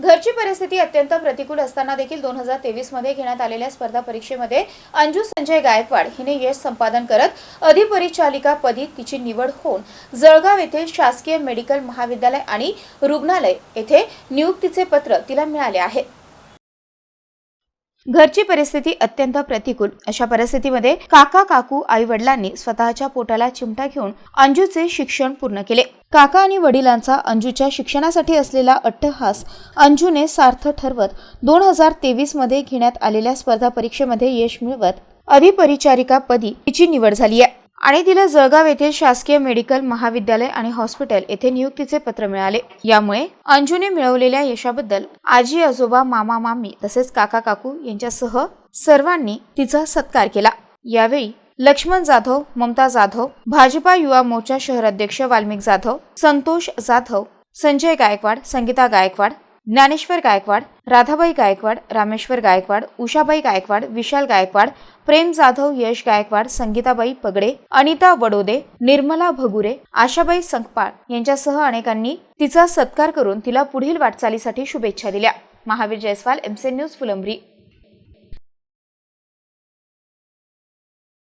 घरची परिस्थिती अत्यंत प्रतिकूल असताना देखील दोन हजार तेवीसमध्ये घेण्यात आलेल्या स्पर्धा परीक्षेमध्ये अंजू संजय गायकवाड हिने यश संपादन करत अधिपरिचालिका पदी तिची निवड होऊन जळगाव येथील शासकीय मेडिकल महाविद्यालय आणि रुग्णालय येथे नियुक्तीचे पत्र तिला मिळाले आहे. घरची परिस्थिती अत्यंत प्रतिकूल. अशा परिस्थितीमध्ये काका काकू आई वडिलांनी स्वतःच्या पोटाला चिमटा घेऊन अंजूचे शिक्षण पूर्ण केले. काका आणि वडिलांचा अंजूच्या शिक्षणासाठी असलेला अट्टहास अंजूने सार्थ ठरवत दोन हजार तेवीसमध्ये घेण्यात आलेल्या स्पर्धा परीक्षेमध्ये यश मिळवत अधिपरिचारिका पदी तिची निवड झाली आहे. आणि तिला जळगाव येथील शासकीय मेडिकल महाविद्यालय आणि हॉस्पिटल येथे नियुक्तीचे पत्र मिळाले. यामुळे अंजूने मिळवलेल्या यशाबद्दल आजी आजोबा मामा मामी तसेच काका काकू यांच्यासह सर्वांनी तिचा सत्कार केला. यावेळी लक्ष्मण जाधव ममता जाधव भाजपा युवा मोर्चा शहराध्यक्ष वाल्मिक जाधव संतोष जाधव संजय गायकवाड संगीता गायकवाड ज्ञानेश्वर गायकवाड राधाबाई गायकवाड रामेश्वर गायकवाड उषाबाई गायकवाड विशाल गायकवाड प्रेम जाधव यश गायकवाड संगीताबाई पगडे अनिता वडोदे निर्मला भगुरे आशाबाई संकपाळ यांच्यासह अनेकांनी तिचा सत्कार करून तिला पुढील वाटचालीसाठी शुभेच्छा दिल्या. महावीर जयस्वाल एमसे न्यूज फुलंब्री.